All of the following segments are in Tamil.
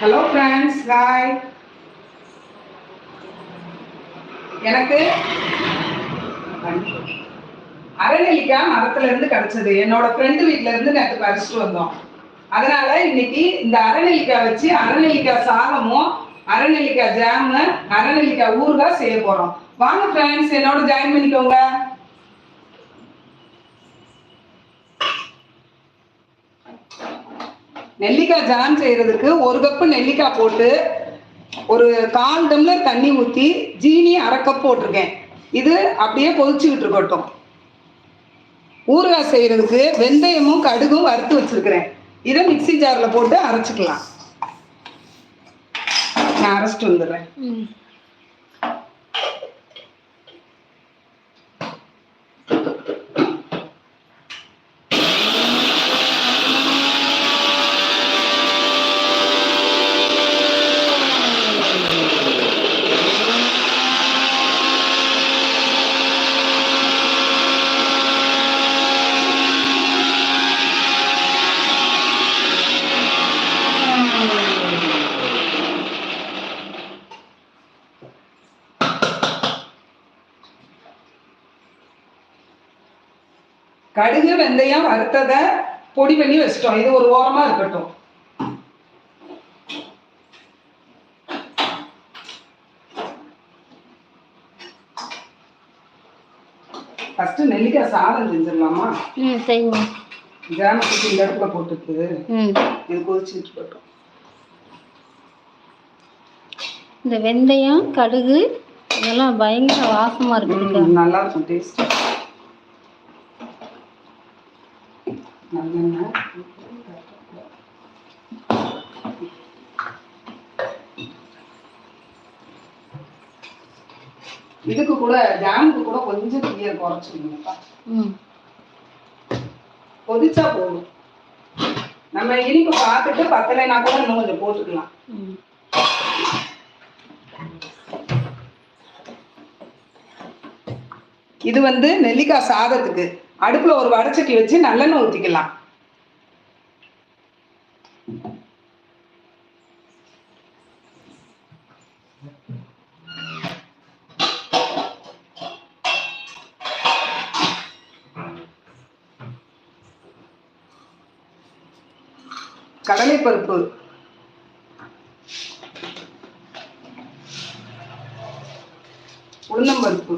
ஹலோ ஃப்ரெண்ட்ஸ் ஹாய் எனக்கு அரைநெல்லிக்காய் மரத்துல இருந்து கிடைச்சது. என்னோட ஃப்ரெண்டு வீட்ல இருந்து நேற்று பறிச்சுட்டு வந்தோம். அதனால இன்னைக்கு இந்த அரைநெல்லிக்காய் வச்சு அரைநெல்லிக்காய் சாதமும் அரைநெல்லிக்காய் ஜாமு அரநெல்லிக்காய் ஊறுகாய் செய்ய போறோம். வாங்க ஃப்ரெண்ட்ஸ் என்னோட ஜாயின் பண்ணிக்கோங்க. நெல்லிக்காய் ஜாம் செய்யறதுக்கு ஒரு கப்பு நெல்லிக்காய் போட்டு ஒரு கால் டம்ளர் தண்ணி ஊற்றி ஜீனி அரை கப் போட்டிருக்கேன். இது அப்படியே கொதிச்சுக்கிட்டு இருக்கட்டும். ஊறுகாய் செய்யறதுக்கு வெந்தயமும் கடுகும் வறுத்து வச்சிருக்கிறேன். இதை மிக்ஸி ஜாரில் போட்டு அரைச்சிக்கலாம். நான் அரைச்சிட்டு வந்துடுறேன். கடுகு வெந்தயம் வறுத்ததை பொடி பண்ணி வச்சிட்டோம். இது ஒரு ஓரமா இருக்கட்டும். ஃபர்ஸ்ட் நெல்லிக்காய் சாதம் செஞ்சிடலாமா? ம் சரிங்க ஜாமத்துக்கு இந்த இடத்துல போட்டுருக்கு ம். இது கொதிச்சுட்டு இருக்கட்டும் இந்த வெந்தயம் கடுகு இதெல்லாம் பயங்கர வாசமாக இருக்குதுக்கா ம், நல்லா இருக்கும் டேஸ்ட் இதுக்கு கூட ஜாமுக்கு கூட கொஞ்சம் தீயை குறைச்சிக்கணும்ப்பா. ம். கொதிச்சா போதும். நம்ம இனிப்பு பார்த்துட்டு பத்தலைனா கூட இன்னும் கொஞ்சம் போட்டுக்கலாம். இது வந்து நெல்லிக்காய் சாதத்துக்கு அடுப்புல ஒரு வடச்சட்டி வச்சு நல்லெண்ணெய் ஊற்றிக்கலாம் கடலைப்பருப்பு உளுந்தம்பருப்பு.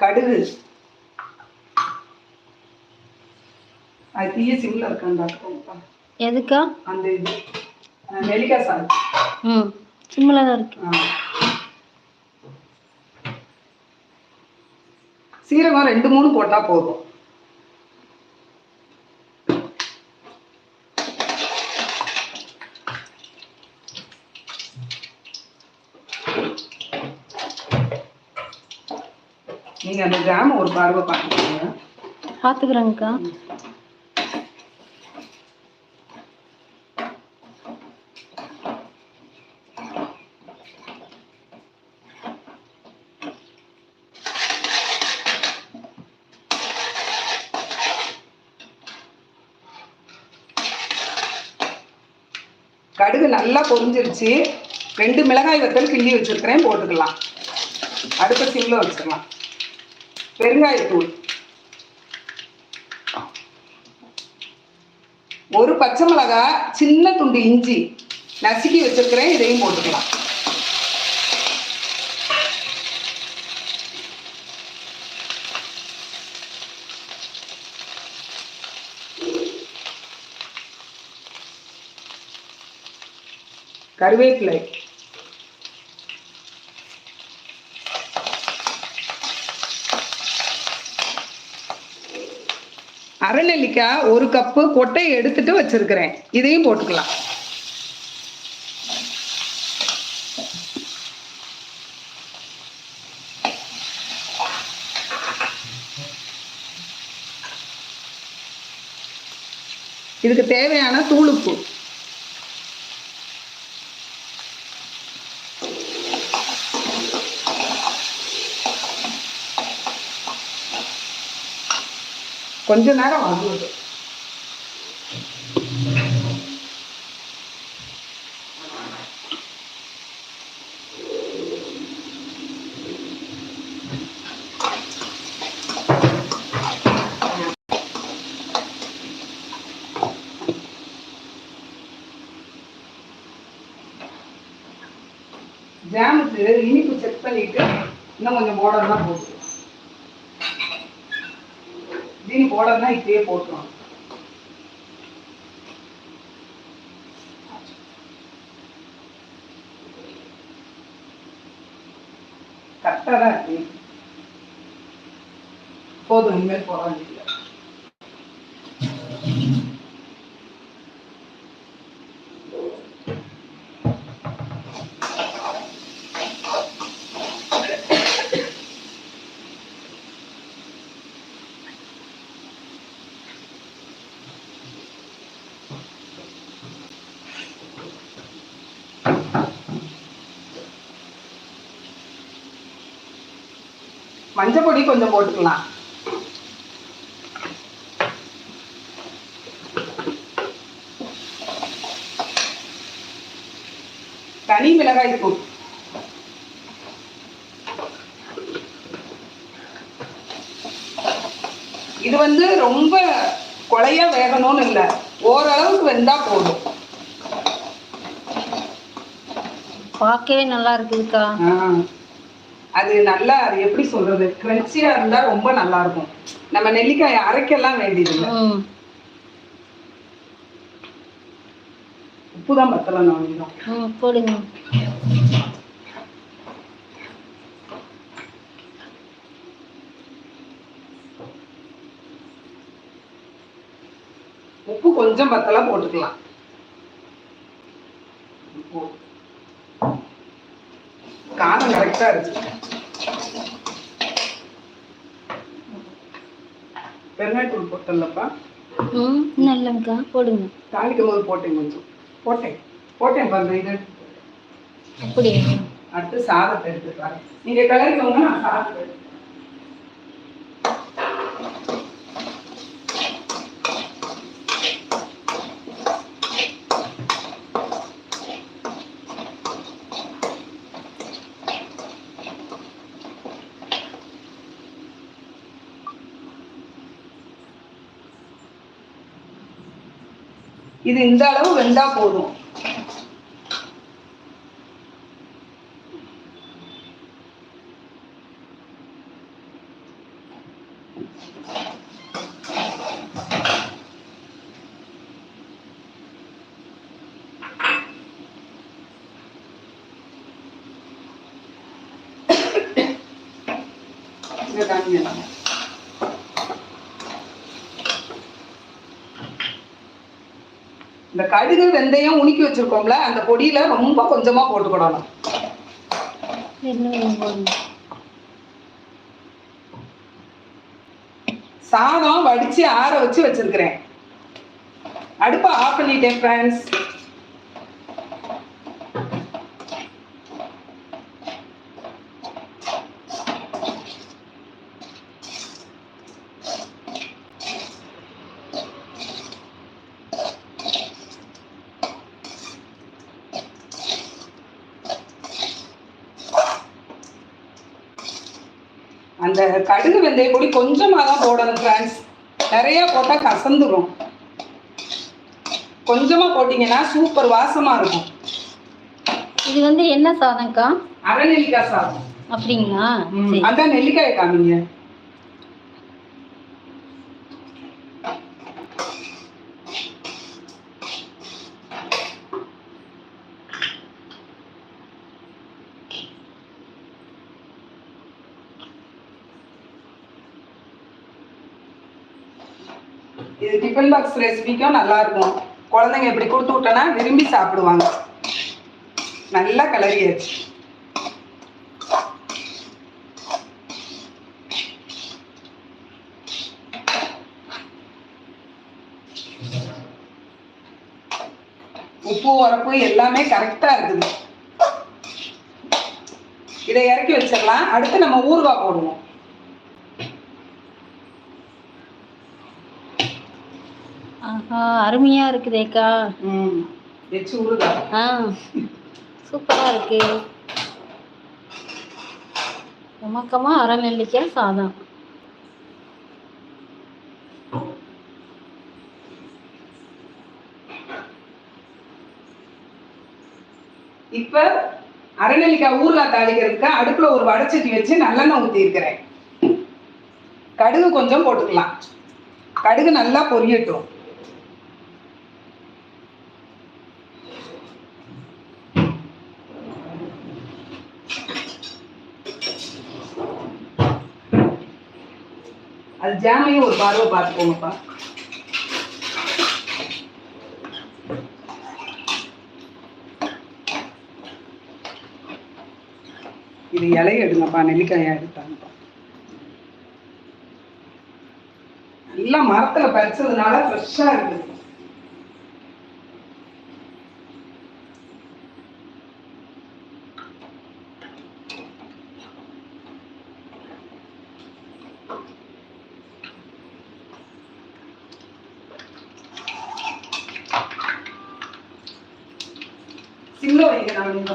கடுகு. அது தீய சிம்ல இருக்காண்டாக்கா எதுக்கா? அந்த இது நெல்லிக்காய் சாதம். ம் சிம்மில் தான் இருக்கு. சீரகம் ரெண்டு மூணு போட்டா போதும். நீங்க அந்த ஜாம ஒரு பார்வை பார்த்துக்கோங்க. பார்த்துக்குறேங்க்கா கடுகு நல்லா பொரிஞ்சிருச்சு. ரெண்டு மிளகாய் வத்தல் கிள்ளி வச்சிருக்கிறேன் போட்டுக்கலாம். அடுத்த சிம்ல வச்சிடலாம். பெருங்காயத்தூள். ஒரு பச்சை மிளகா சின்ன துண்டு இஞ்சி நசுக்கி வச்சிருக்கிறேன் இதையும் போட்டுக்கலாம். கருவேப்பிலை. அரைநெல்லிக்காய் ஒரு கப்பு கொட்டையை எடுத்துட்டு வச்சிருக்கிறேன். இதையும் போட்டுக்கலாம். இதுக்கு தேவையான தூளுப்பு. கொஞ்ச நேரம் ஆகுது. ஜாமுக்கு இனிப்பு செக் பண்ணிட்டு இன்னும் கொஞ்சம் போடலாம் போகுது ஜீனி போடணும்னா இப்படியே போட்டுருவோம் கரெக்டாக தான் இருக்கு. போதும் இனிமேல் போட மஞ்சள் பொடி கொஞ்சம் போட்டுக்கலாம். தனி மிளகாய் தூள். இது வந்து ரொம்ப கொலையா வேகணும்னு இல்லை. ஓரளவுக்கு வெந்தா போதும். பார்க்கவே நல்லா இருக்குதுக்கா. அது நல்லா அது எப்படி சொல்றது கிரன்ச்சியா இருந்தா ரொம்ப நல்லா இருக்கும் நம்ம நெல்லிக்காய் அரைக்கலாம் வேண்டியதில்லை. ம். உப்பு தான் பத்தல நான் போடுங்க. உப்பு கொஞ்சம் பத்தல போட்டுக்கலாம். உப்பு. காரம் கரெக்டா இருக்கு பெருங்காயத்தூள் போட்டல்லப்பா. ம் நல்லங்கக்கா போடுங்க. தாளிக்கும் போது போட்டேன் கொஞ்சம். போட்டேன். போட்டேன் பாருங்க இது. அப்படியா? அடுத்து சாதத்தை எடுத்துக்கலாம் நீங்க கிளறிக்கோங்க நான் சாதத்தை இது இந்த அளவு வெந்தா போதும் இதை காமிங்க. இந்த கடுகு வெந்தயம் உணுக்கி வச்சிருக்கோம்ல அந்த பொடியில ரொம்ப கொஞ்சமா போட்டுக்கிடணும். சாதம் வடிச்சு ஆற வச்சு வச்சிருக்கிறேன். அடுப்பை ஆஃப் பண்ணிட்டேன் ஃப்ரெண்ட்ஸ் அந்த கடுகு வெந்தய பொடி கொஞ்சமாக தான் போடணும் ஃப்ரெண்ட்ஸ் நிறைய போட்டால் கசந்துரும். கொஞ்சமாக போட்டிங்கன்னா சூப்பர் வாசமாக இருக்கும். இது வந்து என்ன சாதம்க்கா? அரை நெல்லிக்காய் சாதம். அப்படிங்களா? அந்த நெல்லிக்காயை காமிங்க இது டிஃபன் பாக்ஸ் ரெசிபிக்கும் நல்லா இருக்கும். குழந்தைங்க இப்படி கொடுத்து விட்டோன்னா விரும்பி சாப்பிடுவாங்க. நல்லா கலரியாச்சு உப்பு உரப்பு எல்லாமே கரெக்டா இருக்குது. இதை இறக்கி வச்சிடலாம். அடுத்து நம்ம ஊறுகாய் போடுவோம் ஆ அருமையா இருக்குதேக்கா ஆ சூப்பரா இருக்கு. உமக்கமா அரை நெல்லிக்காய் சாதம். இப்ப அரைநெல்லிக்காய் ஊறுகாய் தாளிக்கிறதுக்கு அடுப்புல ஒரு வடச்சட்டி வச்சு நல்லெண்ணெய் ஊத்தி இருக்கிறேன் கடுகு கொஞ்சம் போட்டுக்கலாம். கடுகு நல்லா பொரியட்டும். அது ஜாமையும் ஒரு பார்வை பார்த்துக்கோங்கப்பா இது இலைய எடுங்கப்பா நெல்லிக்காயா எடுத்தாங்கப்பா. நல்லா மரத்துல பறிச்சதுனால ஃப்ரெஷ்ஷா இருக்குது. சிம்ல வைக்கலாம் நீங்க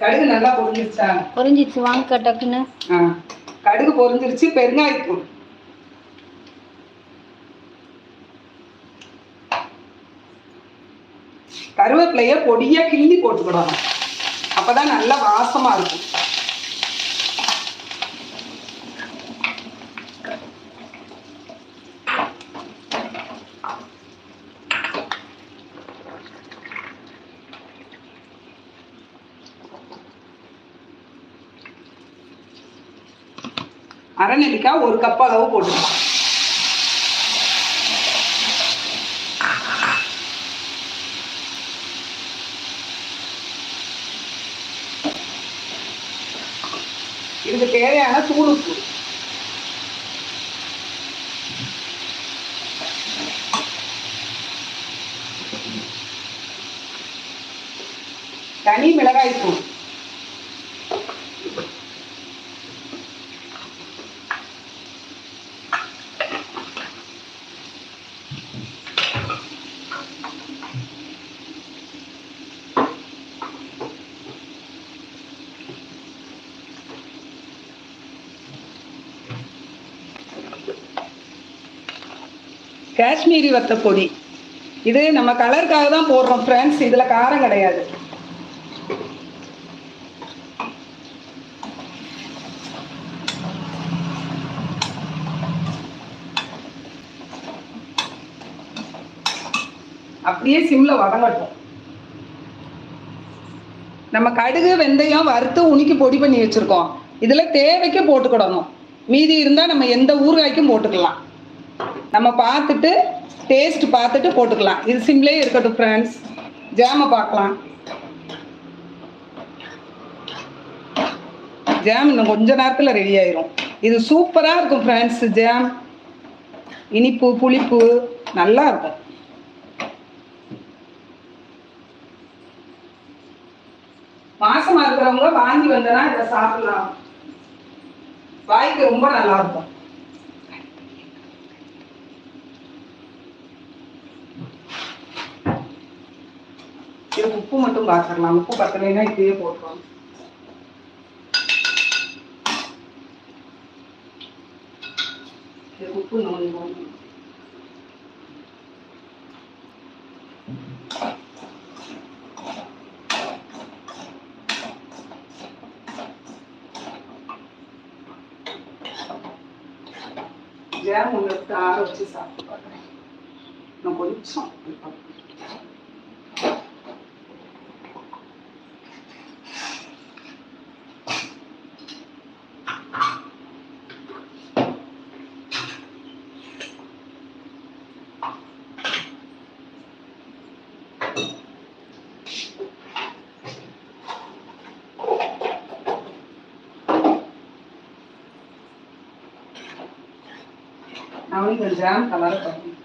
கடுகு நல்லா பொரிஞ்சிருச்சா? பொரிஞ்சிச்சு வாங்கக்கா டக்குன்னு. கடுகு பொரிஞ்சிருச்சு பெருங்காயத்தூள். கருவேப்பிலைய பொடியா கிள்ளி போட்டுக்கிடணும். அப்பதான் நல்லா வாசமா இருக்கும். அரைநெல்லிக்காய் ஒரு கப் அளவு போட்டுக்கலாம் இதுக்கு தேவையான தூள் உப்பு தனி மிளகாய் தூள் காஷ்மீரி வத்த பொடி. இது நம்ம கலருக்காக தான் போடுறோம் ஃப்ரெண்ட்ஸ் இதில் காரம் கிடையாது. அப்படியே சிம்ல வதங்கட்டும். நம்ம கடுகு வெந்தயம் வறுத்து உணிக்கி பொடி பண்ணி வச்சிருக்கோம். இதில் தேவைக்கு போட்டுக்கிடணும். மீதி இருந்தால் நம்ம எந்த ஊறுகாய்க்கும் போட்டுக்கலாம். நம்ம பார்த்துட்டு டேஸ்ட் பார்த்துட்டு போட்டுக்கலாம். இது சிம்லே இருக்கட்டும் ஃப்ரெண்ட்ஸ் ஜாமை பார்க்கலாம். ஜாம் இன்னும் கொஞ்ச நேரத்தில் ரெடி ஆயிரும். இது சூப்பராக இருக்கும் ஃப்ரெண்ட்ஸ் ஜாம் இனிப்பு புளிப்பு நல்லா இருக்கும். மாசமா இருக்கிறவங்க வாங்கி வந்தனா இதை சாப்பிடலாம். வாய்க்கு ரொம்ப நல்லா இருக்கும். இது உப்பு மட்டும் பார்த்துடலாம் உப்பு பத்தலைன்னா இப்படியே போட்டுருவோம் இது உப்பு நோண்டி போடணும் ஜாம் உங்களுக்கு ஆற வச்சு சாப்பிட்டு பார்க்குறேன் இன்னும் கொஞ்சம் ஜாம் கலர் பண்ணும்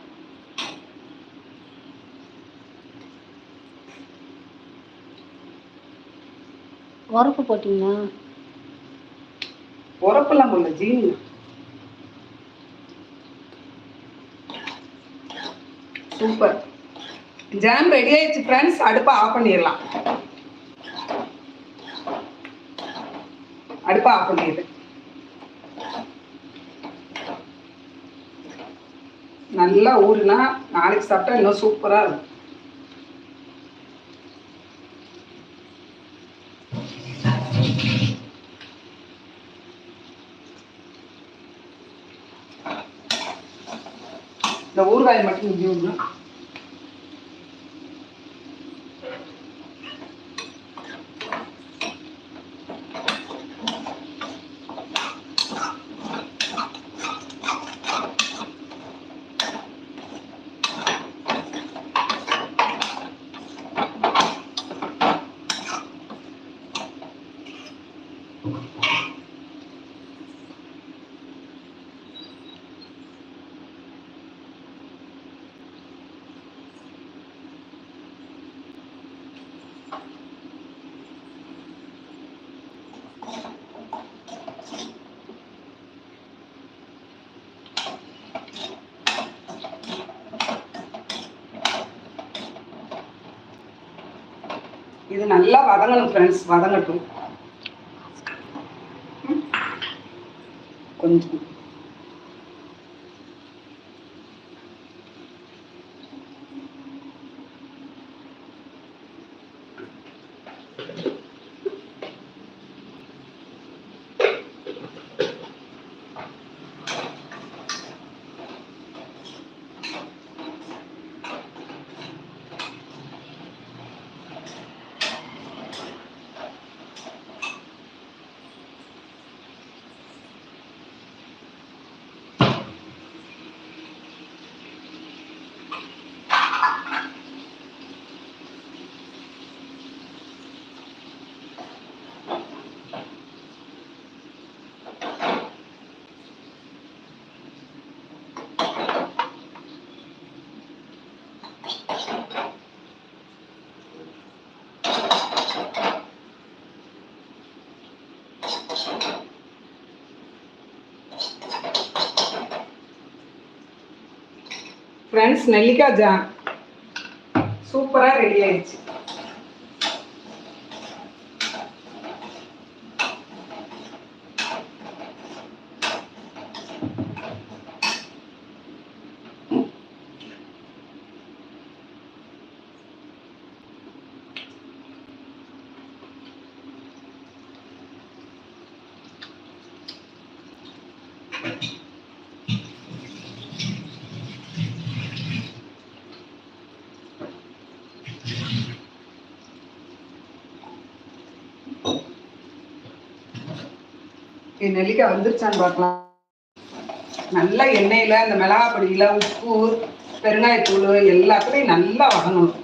உரப்பு போட்டிங்களா? உரப்பெல்லாம் போடல ஜீனி. சூப்பர். ஜாம் ரெடி ஆயிடுச்சு ஃப்ரெண்ட்ஸ் அடுப்பை ஆஃப் பண்ணிடலாம். அடுப்பை ஆஃப் பண்ணிடு. நல்லா ஊறுனா நாளைக்கு சாப்பிட்டா இன்னும் சூப்பரா இருக்கும். இந்த ஊறுகாயை மட்டும் இங்கே இது நல்லா வதங்கணும் ஃப்ரெண்ட்ஸ் வதங்கட்டும். கொஞ்சம். ஃப்ரெண்ட்ஸ் நெல்லிக்காய் ஜாம் சூப்பராக ரெடி ஆயிடுச்சு. என் நெல்லிக்காய் வந்துருச்சான்னு பார்க்கலாம். நல்லா எண்ணெயில் அந்த மிளகாப்பொடியில் உப்பு பெருங்காயத்தூள் எல்லாத்துலேயும் நல்லா வதங்கணும்.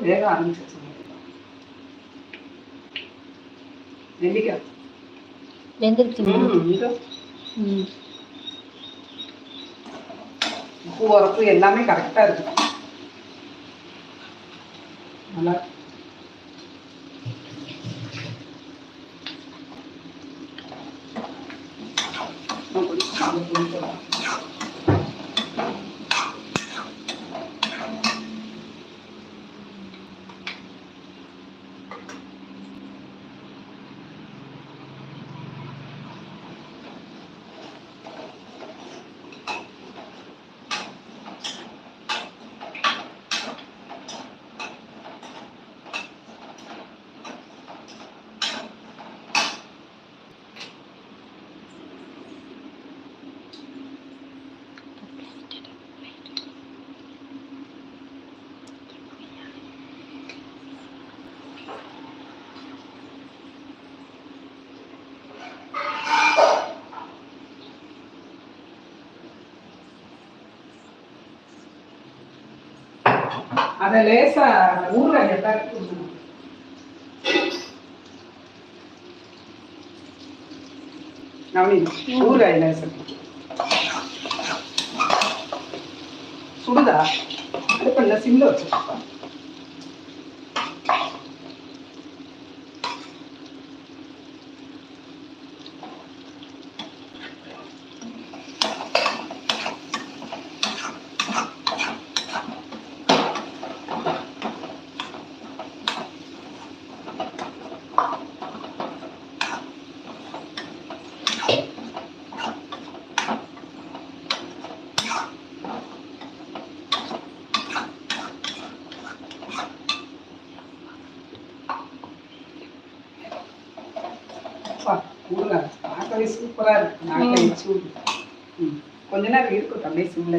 வேக நெல்லிக்காய். ம் உப்பு உரப்பு எல்லாமே கரெக்டாக இருக்கு. நல்லா அதை லேசா ஊறுகாய் தட்டி விடணும். நவனி லேசா. சுடுதா? அடுப்பில் சிம்ல வச்சிருப்பா அப்பா, ஊறுகாய் பார்க்கவே சூப்பரா இருக்கு நாட்டை வச்சு ஊறு. ம். கொஞ்ச நேரம் இருக்கும் அப்படியே சிம்ல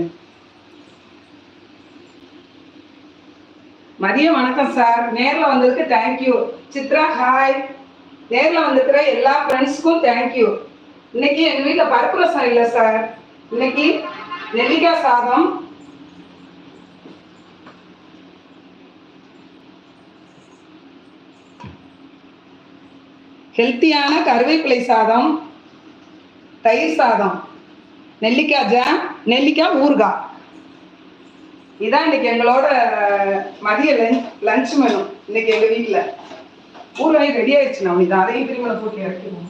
மதியம் வணக்கம் சார் நேர்ல வந்ததுக்கு தேங்க்யூ சித்ரா ஹாய் நேர்ல வந்திருக்கிற எல்லா ஃப்ரெண்ட்ஸ்க்கும் தேங்க்யூ இன்னைக்கு எங்க வீட்ல பருப்பு ரசம் இல்லை சார் இன்னைக்கு நெல்லிக்காய் சாதம். ஹெல்த்தியான கருவேப்பிலை சாதம் தயிர் சாதம் நெல்லிக்காய் ஜாம் நெல்லிக்காய் ஊறுகாய். இதான் இன்னைக்கு எங்களோட மதிய லஞ்ச் லஞ்ச் மெனு இன்னைக்கு எங்க வீட்ல. ஊறுகாய் ரெடி ஆயிடுச்சு நான் இதை அதையும் திருமணம் போட்டு இறக்கிடுவோம்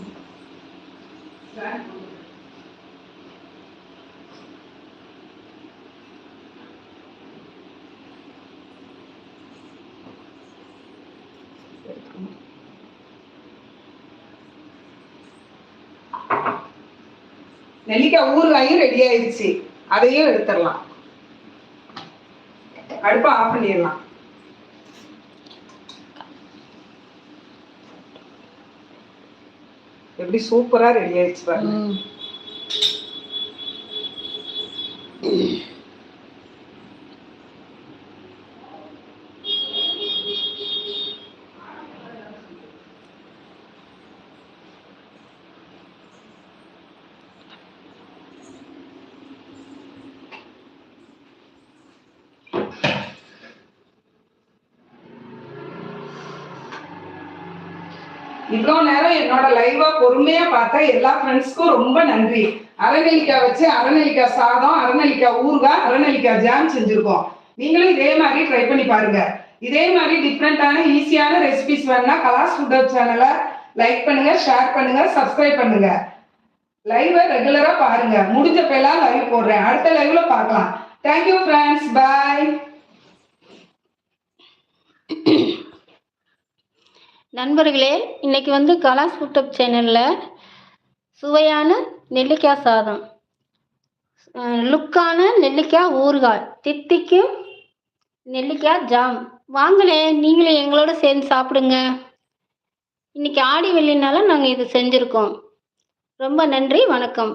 நெல்லிக்காய் ஊறுகாயும் ரெடி ஆயிடுச்சு. அதையும் எடுத்துடலாம். அடுப்பை ஆஃப் பண்ணிடலாம். எப்படி சூப்பரா ரெடி ஆயிடுச்சு பாருங்க. என்னோட லைவா பொறுமையா பார்த்த எல்லா ஃப்ரெண்ட்ஸ்க்கும் ரொம்ப நன்றி. அரைநெல்லிக்காய் வச்சு அரைநெல்லிக்காய் சாதம் அரைநெல்லிக்காய் ஊறுகாய் அரைநெல்லிக்காய் ஜாம் செஞ்சிருக்கோம். நீங்களும் இதே மாதிரி ட்ரை பண்ணி பாருங்க. இதே மாதிரி டிஃப்ரெண்டான ஈஸியான ரெசிபிஸ் வேணா கலாஸ் ஃபுட் சேனலை லைக் பண்ணுங்க ஷேர் பண்ணுங்க சப்ஸ்கிரைப் பண்ணுங்க. லைவை ரெகுலரா பாருங்க. முடிஞ்ச பேலாம் லைவ் போடுறேன். அடுத்த லைவ்ல பார்க்கலாம். தேங்க்யூ ஃப்ரெண்ட்ஸ் பாய் நண்பர்களே இன்னைக்கு வந்து கலாஸ் யூடியூப் சேனலில் சுவையான நெல்லிக்காய் சாதம். லுக்கான நெல்லிக்காய் ஊறுகாய் தித்திக்கும் நெல்லிக்காய் ஜாம். வாங்களே நீங்களும் எங்களோட சேர்ந்து சாப்பிடுங்க. இன்னைக்கு ஆடி வெள்ளினால நாங்கள் இது செஞ்சுருக்கோம். ரொம்ப நன்றி வணக்கம்.